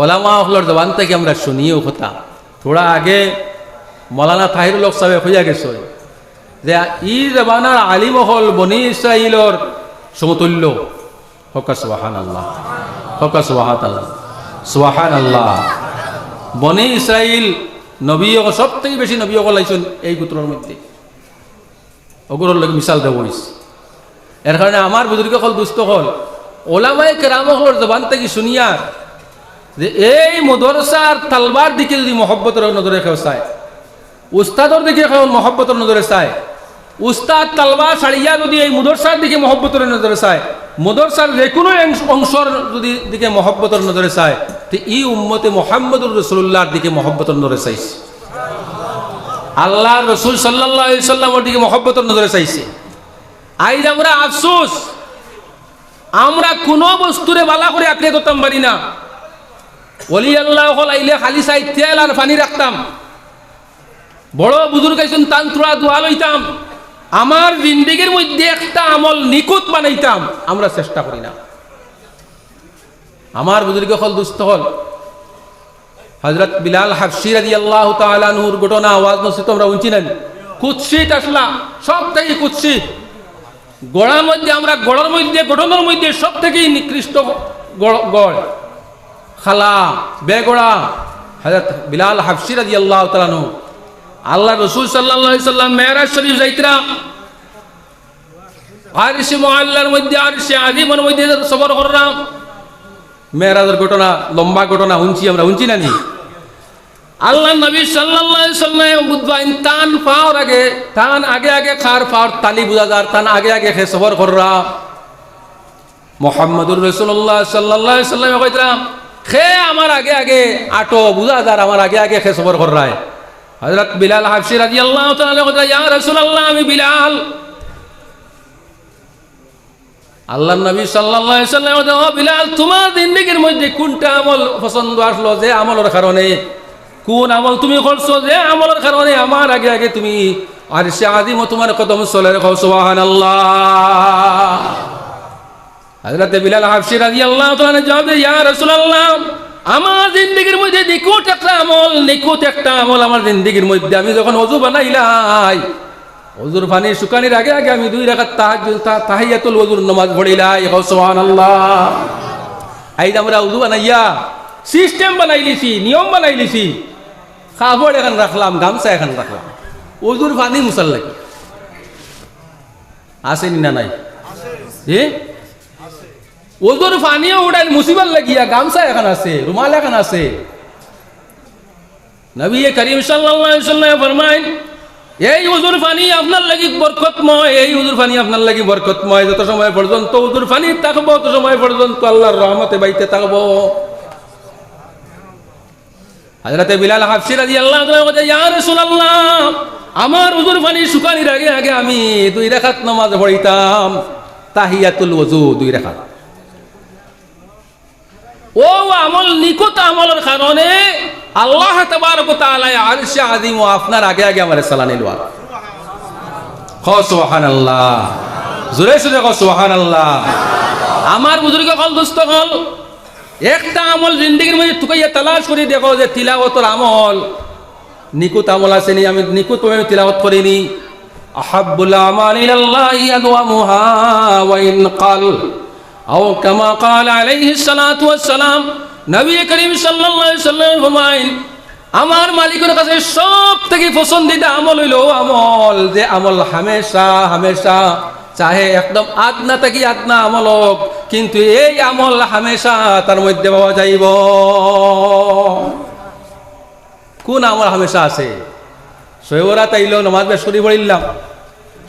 ওলামা হলর জবান থেকে আমরা শুনিও কথা। থোড়া আগে মৌলানা তাহিরুল হক সাহেব হইয়া গেছে। যে ই জবানার আলিম হল বনি ইসরাইলর সমতুল্য। হকা সুবাহান আল্লাহ হকা সুবাহাত আল্লাহ সুবাহান আল্লাহ বনি ইসরাইল নবী সব থেকে বেশি নবী অকল এই গোত্রের মধ্যে। অগুরের লোক মিশাল দেব এর কারণে আমার বুজুর্গ হল, দুস্থ হল। ওলামাই কেরাম জবান থেকে শুনিয়া যে এই মদরসার তালবার দিকে যদি মহব্বতের নজরে কেউ চায় উস্তাদর দিকে কেউ মহব্বতের নজরে চায়, উস্তাদ তালবার ছাড়িয়া যদি এই মদরসার দিকে মহব্বতের নজরে চায়, মদরসার যে কোনো অংশ- অংশর যদি দিকে মহব্বতের নজরে চায়, তো ই উম্মতে মোহাম্মদুর রসুল্লাহর দিকে মহব্বতের নজরে চাইছে। আল্লাহ রসুল সাল্লাহ সাল্লামের দিকে মহব্বতের নজরে চাইছে। আইজ আমরা আফসোস, আমরা কোনো বস্তুরে বালা করে আঁকড়ে করতাম পারি না। অলি আল্লাহ চাই তেল আমার জিন্দিগির মধ্যে একটা আমল নিকুত বানাইতাম, আমরা চেষ্টা করি না। আমার বুজুর্গ হল দুস্থ হল। হজরত বিলাল হাফসি রাজি আল্লাহ তালুর ঘটনা আওয়াজ নসিত আমরা উঞ্চি নেন কুৎসিত আসলা সব থেকে কুৎসিত। গড়ার মধ্যে, আমরা গড়ার মধ্যে, গঠনের মধ্যে সব থেকেই নিকৃষ্ট গড়। খালা বেগড়া হজরত বিলাল হাফসি রাজি আল্লাহ তালানু আল্লাহ রসুল সাল্লাহ সাল্লাম মেহরাজ শরীফ যাইতরা আরিসে মহাল্লার মধ্যে আরিসে আজিমের মধ্যে সবর করলাম মেয়েরাজের ঘটনা লম্বা ঘটনা উঞ্চি আমরা উঞ্চি নানি আল্লাহ নবী সাল্লাল্লাহু আলাইহি সাল্লাম বুধবাইন তান পাওয়ার আগে তান আগে আগে খার পাওয়ার তালি বুঝা যার তান আগে আগে খে সবর কররা মোহাম্মদুর রসুল্লাহ সাল্লাল্লাহু আলাইহি সাল্লাম কইতরাম খে, আমার আগে আগে আটো বুঝা যার আমার আগে আগে খে সবর কররায় হযরত বিলাল হাফসি কইতা ইয়া রাসূলুল্লাহ, আমি বিলাল। আল্লাহ নবী সাল্লাম বিলাল, তোমার জিন্দেগির মধ্যে কোনটা আমল পছন্দ আসলো যে আমলের কারণে? কোন আমল তুমি করছ যে আমলের কারণে? আমার আগে আগে তুমি আর সে আদিম তোমার কদম চলে রেখো, সুবহানাল্লাহ। হযরত বিলাল হাফসি রাদিয়াল্লাহু তাআলা জবাব দেয় ইয়া রাসূলুল্লাহ আমার জিন্দেগির মধ্যে নিকুট একটা আমল নিকুট একটা আমল আমার জিন্দেগির মধ্যে। আমি যখন অজু বানাইলাই অজুর পানি শুকানির আগে আগে আমি দুই রাখাত তাহাইয়াতুল অজুর নমাজ পড়িলাই। সুবহানাল্লাহ। আইদ আমরা উজু বানাইয়া সিস্টেম বানাই লিছি নিয়ম বানাই লিছি কাপড় এখন রাখলাম গামছা এখন রাখলাম। অজুর পানি মুসাল লাগে। আসেনি না নাই? এ ওজোর পানিও উড়াই মুসিবত লাগিয়া, গামছা এখন আছে, রুমাল এখন আছে। নবী করিম সাল্লাম ফরমাইন, এই উজুর পানি আপনার লাগি বরকতময়, এই উজুর পানি আপনার লাগি বরকতময়। যত সময় পর্যন্ত উজুর পানি থাকব, তত সময় পর্যন্ত আল্লাহর রহমতে বাইতে থাকব। হযরতে বিলাল হাফসি রাদিয়াল্লাহু তাআলা বলে ইয়া রাসূলুল্লাহ, আমার উজুর পানি শুকানির আগে আগে আমি দুই রাকাত নামাজ পড়িতাম। তাহিয়াতুল ওযু, দুই রাকাত। ও আমল নিকট আমলের কারণে আল্লাহ আপনার আগে আগে আমার সালানি লওয়া আমার বুজুর্গ কল, দোস্ত কল, একটা আমল জিন্দগির মধ্যে তুকাইয়া তালাশ করে দেখো যে তিলাওয়াতর আমল। নিকুত আমল আছে নি, আমি নিকুত তিলাওয়াত করিনি। ইন او كما قال عليه الصلاه والسلام نبي كريم صلى الله عليه وسلم ফরমাইন, আমার মালিকের কাছে সব থেকে পছন্দিদা আমল হইল আমল যে আমল হামেশা হামেশা চাহে একদম আদনা থাকি আদনা আমল হোক, কিন্তু এই আমল হামেশা তার মধ্যে পাওয়া যাইব। কোন আমল হামেশা আছে? শৈবরাত আইল, নমাজ বেশ করি পড়িলাম,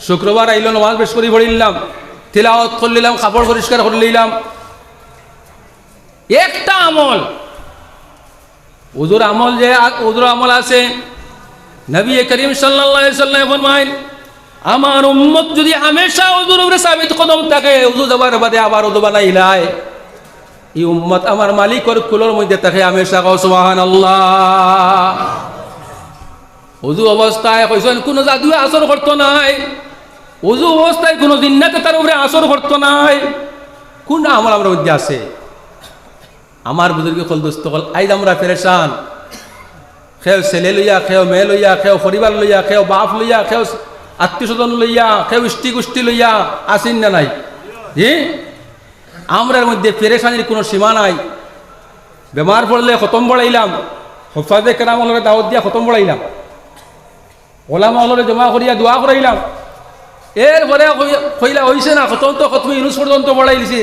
শুক্রবার আইল, নমাজ বেশ করি পড়িলাম তিলাওয়াত করলিলাম কাপড় পরিষ্কার করলিলাম একটা আমল। উজুর আমল যে, উজুর আমল আছে, নবী করিম সাল্লাম ফরমাইন, আমার উম্মত যদি হামেশা উজুর উপরে সাবিত কদম থাকে, উজু দেবার বাদে আবার উজু বানাইলাই এই উম্মত আমার মালিকর কুলোর মধ্যে থাকে হামেশা কও, সুবহানাল্লাহ। উজু অবস্থায় কইছেন, কোনো জাদু আসর করতো নাই। উজু অবস্থায় কোনো জিন্নাতে তার উপরে আসর করতো নাই কোন আমল আমার মধ্যে আছে? আমার বুজুর্গ কল, দোস্ত কল, আইজ আমরা পেরেশান। খেও ছেলে লইয়া, খেও মেয়ে লইয়া, খেও পরিবার লইয়া, খেও বাপ লইয়া, খেও আত্মীয় স্বজন লইয়া, খেও ইষ্টি গোষ্ঠী লইয়া, আসিন না নাই? জি? আমরার মধ্যে পেরেশানির কোনো সীমা নাই। বেমার পড়লে খতম বড়াইলাম হফাজে কেরাম দাওয়াত দিয়া খতম বড়াইলাম ওলামা হলরে জমা করিয়া দোয়া করাইলাম। এরপরে কইলা হইছে না খতম তো খতম ইউনুস পর্যন্ত বড়াই দিছে।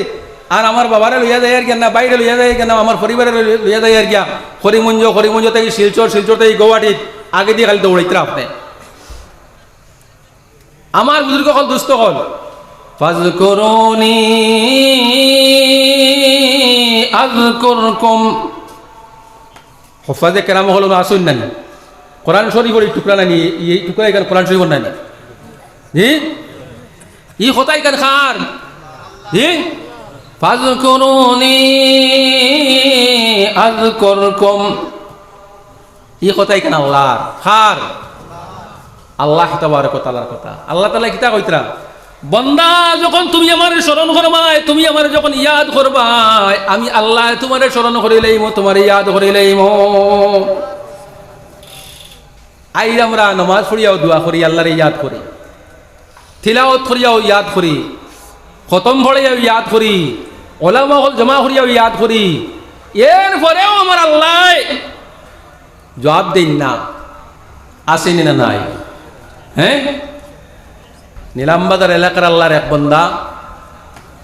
আর আমার বাবারে লইয়া যায় আর না, বাইরে লইয়া যায় কেন আমার পরিবারে লইয়া যায় আর গিয়া। হরিমঞ্জ হরিমঞ্জ থেকে শিলচর শিলচর থেকে গৌহাটিত আগে দিয়ে খালি দৌড়াইতে আপনি আমার বুজুর্গ দুস্থ হল। ফাজকুরুনি আযকুরকুম। হফাজে কেরাম হলো না আসুন নানি কোরআন শরীফের এই টুকরা নানি এই টুকরা এখানে কোরআন শরীফের নানি জি ই হতাই কান খার? জি ফাজকুরুনি আযকুরকুম ই কথাই কেন আল্লাহ খার। আল্লাহ তাবারক তাআলার কথা। আল্লাহ তাআলা কিতা কইতরা? বন্দা যখন তুমি আমার স্মরণ করবাই, তুমি আমার যখন ইয়াদ করবাই, আমি আল্লাহ তোমারে স্মরণ করিলেইম তোমার ইয়াদ আই আমরা নমাজ পড়িয়াও দোয়া করি, আল্লাহরে ইয়াদ করি। তিলাওয়াত করিয়াও ইয়াদ করি। খতম ভরাইয়াও ইয়াদ করি। ওলামা হল জমা করিয়াও ইয়াদ করি। এরপরেও আমার আল্লাহ জবাব দিন না। আসেনি না নাই। হ্যাঁ? নীলামবাজার এলাকার আল্লাহর এক বন্দা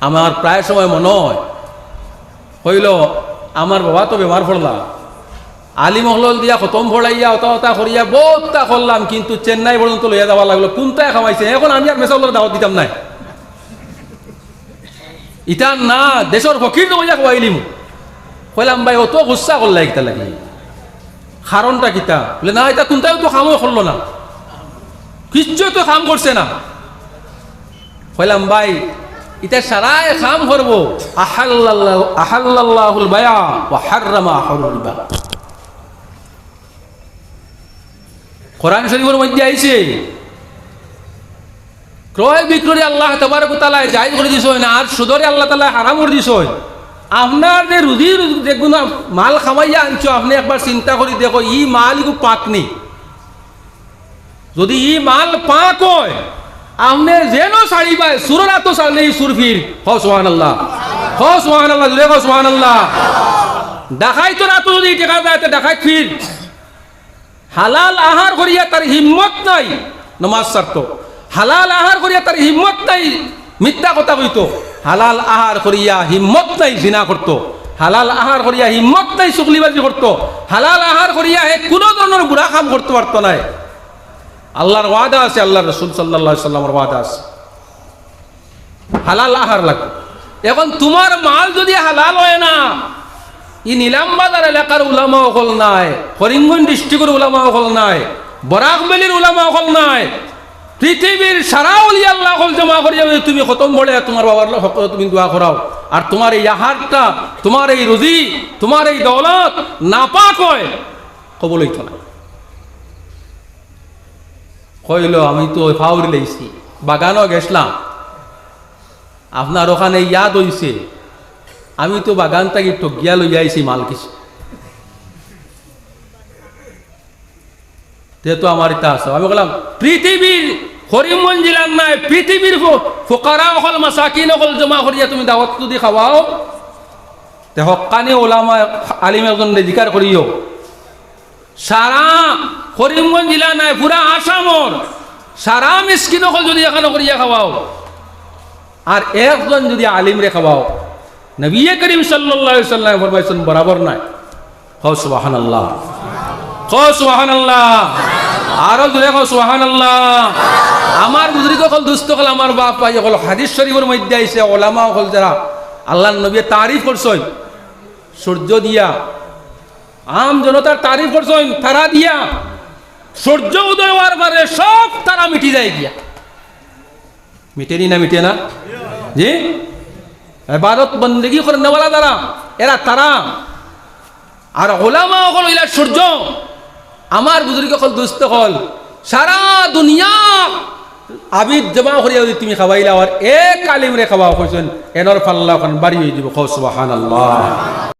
আমার প্রায় সময় মনে হয়, হইল, আমার বাবা তো বেমার পড়লা। আলি মহল দিয়া খতম ভরাইয়া অতা অতা করিয়া বহুতটা করলাম কিন্তু চেন্নাই পর্যন্ত লইয়া যাওয়া লাগল। কোনটায় খামাইছে? এখন আমি আর মেসাউলের দাওয়াত দিতাম নাই। ইটা না দেশের ফকির নয়া খাওয়াইলিম কইলাম, ভাই, অত গুসা করলা একটা লাগি। কারণটা কিতা? বলে, না এটা কোনটাও তো কামও করল না। কিচ্ছু তো কাম করছে না। কইলাম, ভাই এটা সারাই কাম করব আহাল্লাহ আহাল্লাহুল বায়া, ওয়া হাররামা হারুল রিবা কোরআন শরীফের মধ্যে আইছে, ক্রয় বিক্রয় আল্লাহ তবারক তালা জায়জ করে দিছ না আর সুদরে আল্লাহ তালা হারাম করে দিছ আপনার যে রুজি দেখুন মাল খামাইয়া আনছো, আপনি একবার চিন্তা করি দেখো, ই মাল পাক নেই যদি ই মাল পাক হয় আপনার যেন শাড়ি পায়, সুরের এত শাড়ি নেই সুরফির হ সোহান আল্লাহ হ সোহান আল্লাহ জুড়ে হ আল্লাহ দেখাই তো না তো যদি টেকা তো দেখাই ফির। হালাল আহার করিয়া তার হিম্মত নাই। নমাজ সারত হালাল আহার করিয়া তার হিম্মত নাই, মিথ্যা কথা কইতো। হালাল আহার করিয়া হিম্মত নাই, জিনা করতো। হালাল আহার করিয়া হিম্মত নাই, চুকলিবাজি করতো। হালাল আহার করিয়া হে কোনো ধরনের বুড়া কাম করতে পারতো নাই। আল্লাহর ওয়াদা আছে আল্লাহ রসুল সাল্লাহ সাল্লামের ওয়াদা আছে। হালাল আহার লাগবে। এখন তোমার মাল যদি হালাল হয় না ই নীলামবাজার এলাকার উলামা অকল নাই করিমগঞ্জ ডিস্ট্রিক্টের উলামা অকল নাই বরাকবেলির উলামা অকল নাই, পৃথিবীর সারা উলিয়া আল্লাহ অকল জমা যদি তুমি খতম বলে, তোমার বাবার সকল তুমি দোয়া করাও। আর তোমার এই আহারটা, তোমার এই রুজি, তোমার এই দৌলত নাপাক হয় কবলই তো না। কইল, আমি তো ফাউরি লাইছি বাগানও গেছলাম। আপনার ওখানে ইয়াদ হইছে আমি তো বাগান থেকে টকিয়া লইয়া আইছি মাল কিছু। তো আমার ইতা আছে। আমি বললাম পৃথিবীর করিমগঞ্জ জেলার নাই পৃথিবীর ফোকারা অকল মাসাকিন অকল জমা করিয়া তুমি দাওয়াত যদি খাওয়াও, তে হকানি ওলামা আলিম একজন জিকার করিও। সারা করিমগঞ্জ জেলা নাই পুরা আসামর, সারা মিসকিন অকল যদি এখানে করিয়া খাওয়াও। আর একজন যদি আলিম রে খাওয়াও। নবী করিম আলাইহি সাল্লাম ফরমাইছেন বরাবর নাই কও সুবহানাল্লাহ। কও সুবহানাল্লাহ। আরও জোরে কও সুবহানাল্লাহ। আমার বুজুর্গ কল, দুস্থ কল, আমার বাপ ভাই কল, হাদিস শরীফের মধ্যে আইছে ওলামা কল যারা, আল্লাহ নবী তারিফ করছেন। সূর্য দিয়া, আম জনতার তারিফ করছেন, তারা দিয়া, সূর্য উদয় হওয়ার পরে সব তারা মিটি যায় গিয়া। মিটেনি না, মিটে না? জি? এবাদত বন্দেগি করে নেওয়ালা দ্বারা এরা তারা। আর ওলামা হল ইলা সূর্য। আমার বুজুর্গ হল দুস্থ হল। সারা দুনিয়া আবিদ জমা করিয়া যদি তুমি খাওয়াইলা আর এক আলিম খাওয়া কইছেন এনর ফাল্লা বাড়ি হয়ে দিব খাও সুবহানাল্লাহ।